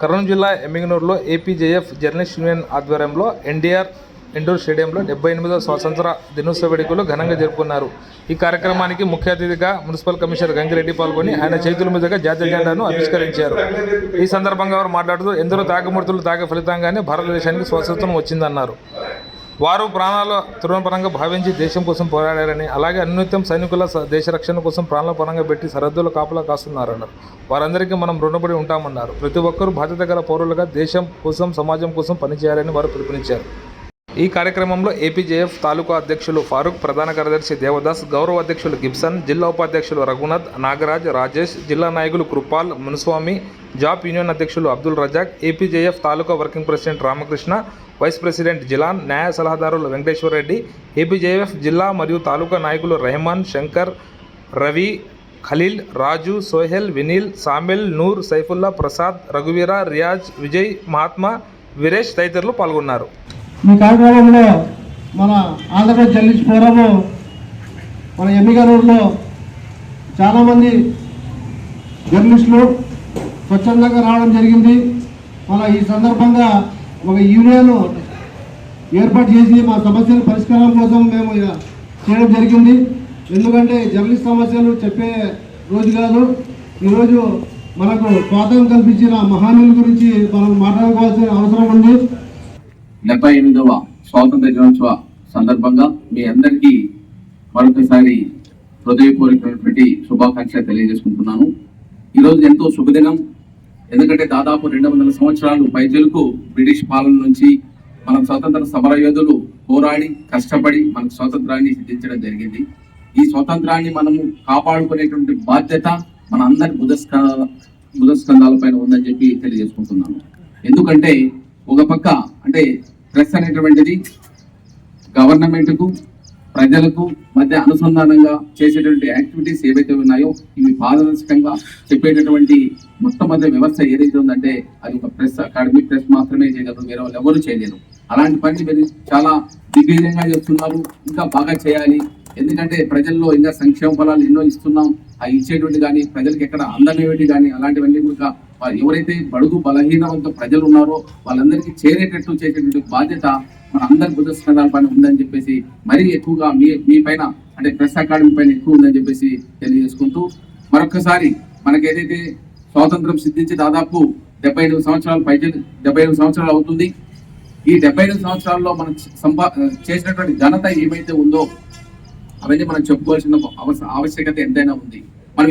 కర్నూలు జిల్లా ఎమ్మిగనూరులో APJF journalist union ఆధ్వర్యంలో ఎన్డీఆర్ ఇండోర్ స్టేడియంలో డెబ్బై ఎనిమిదవ స్వాతంత్ర దినోత్సవ వేడుకలు ఘనంగా జరుపుకున్నారు. ఈ కార్యక్రమానికి ముఖ్య అతిథిగా మున్సిపల్ కమిషనర్ గంగిరెడ్డి పాల్గొని ఆయన చేతుల మీదుగా జాతీయ జెండాను ఆవిష్కరించారు. ఈ సందర్భంగా వారు మాట్లాడుతూ ఎందరో తాగమూర్తులు తాగే ఫలితంగానే భారతదేశానికి స్వాతంత్రం వచ్చిందన్నారు. వారు ప్రాణాల తృణపరంగా భావించి దేశం కోసం పోరాడారని అలాగే అన్నిత్యం సైనికుల స- దేశ రక్షణ కోసం ప్రాణాల పరంగా పెట్టి సరిహద్దుల కాపలా కాస్తున్నారన్నారు. వారందరికీ మనం రుణపడి ఉంటామన్నారు. ప్రతి ఒక్కరూ బాధ్యత గల పౌరులుగా దేశం కోసం సమాజం కోసం పనిచేయాలని వారు పిలుపునిచ్చారు. ఈ కార్యక్రమంలో ఏపీజేఎఫ్ తాలూకా అధ్యక్షులు ఫారూక్ ప్రధాన కార్యదర్శి దేవదాస్ గౌరవ అధ్యక్షులు గిబ్సన్ జిల్లా ఉపాధ్యక్షులు రఘునాథ్ నాగరాజ్ రాజేష్ జిల్లా నాయకులు కృపాల్ మునుస్వామి జాబ్ యూనియన్ అధ్యక్షులు అబ్దుల్ రజాక్ ఏపీజేఎఫ్ తాలూకా working president Ramakrishna vice president Jilan న్యాయ సలహాదారులు వెంకటేశ్వర రెడ్డి ఏపీజేఎఫ్ జిల్లా మరియు తాలూకా నాయకులు రెహమాన్ శంకర్ రవి ఖలీల్ రాజు సోహెల్ వినీల్ సామెల్ నూర్ సైఫుల్లా ప్రసాద్ రఘువీర రియాజ్ విజయ్ మహాత్మా వీరేష్ తదితరులు పాల్గొన్నారు. ఈ కార్యక్రమంలో మన ఆంధ్రప్రదేశ్ జర్నలిస్ట్ ఫోరము మన ఎమ్మిగనూరులో చాలామంది జర్నలిస్టులు స్వచ్ఛందంగా రావడం జరిగింది. మన ఈ సందర్భంగా ఒక యూనియన్ ఏర్పాటు చేసి మా సమస్యల పరిష్కారం కోసం మేము ఇలా చేయడం జరిగింది. ఎందుకంటే జర్నలిస్ట్ సమస్యలు చెప్పే రోజు కాదు. ఈరోజు మనకు స్వాతంత్రం కల్పించిన మహానీయుల గురించి మనం మాట్లాడుకోవాల్సిన అవసరం ఉంది. డెబ్బై ఎనిమిదవ స్వాతంత్ర దినోత్సవ సందర్భంగా మీ అందరికీ మరొకసారి హృదయపూర్వకమైనటువంటి శుభాకాంక్షలు తెలియజేసుకుంటున్నాను. ఈరోజు ఎంతో శుభదినం. ఎందుకంటే దాదాపు రెండు వందల సంవత్సరాలు పైజలకు బ్రిటిష్ పాలన నుంచి మన స్వాతంత్ర సమర యోధులు పోరాడి కష్టపడి మనకు స్వాతంత్రాన్ని సిద్ధించడం జరిగింది. ఈ స్వాతంత్రాన్ని మనము కాపాడుకునేటువంటి బాధ్యత మన అందరి బుధస్క బుధస్కంధాలపైన ఉందని చెప్పి తెలియజేసుకుంటున్నాను. ఎందుకంటే ఒక పక్క అంటే ప్రెస్ అనేటువంటిది గవర్నమెంట్కు ప్రజలకు మధ్య అనుసంధానంగా చేసేటువంటి యాక్టివిటీస్ ఏవైతే ఉన్నాయో ఇవి పారదర్శకంగా చెప్పేటటువంటి మొట్టమొదటి వ్యవస్థ ఏదైతే ఉందంటే అది ఒక ప్రెస్ అకాడమీ ప్రెస్ మాత్రమే చేయగలరు వేరే వాళ్ళు ఎవరు చేయలేరు. అలాంటి పని మీరు చాలా దిగ్విజయంగా చేస్తున్నారు ఇంకా బాగా చేయాలి. ఎందుకంటే ప్రజల్లో ఇంకా సంక్షేమ ఫలాలు ఎన్నో ఇస్తున్నాం ఆ ఇచ్చేటువంటి కానీ ప్రజలకు ఎక్కడ అందమేమిటి కానీ అలాంటివన్నీ కూడా ఎవరైతే బడుగు బలహీనవంత ప్రజలు ఉన్నారో వాళ్ళందరికీ చేరేటట్టు చేసేటువంటి బాధ్యత మన అందరి బుధస్కంధాల పైన ఉందని చెప్పేసి మరీ ఎక్కువగా మీ మీ పైన అంటే ప్రెస్ అకాడమీ పైన ఎక్కువ ఉందని చెప్పేసి తెలియజేసుకుంటూ మరొకసారి మనకి ఏదైతే స్వాతంత్రం సిద్ధించి దాదాపు డెబ్బై ఎనిమిది సంవత్సరాలు పైచే డెబ్బై ఎనిమిది సంవత్సరాలు అవుతుంది ఈ డెబ్బై ఎనిమిది సంవత్సరాల్లో మనం సంపా చేసినటువంటి ఘనత ఏమైతే ఉందో అవన్నీ మనం చెప్పుకోవాల్సిన అవస- ఆవశ్యకత ఎంతైనా ఉంది. మనం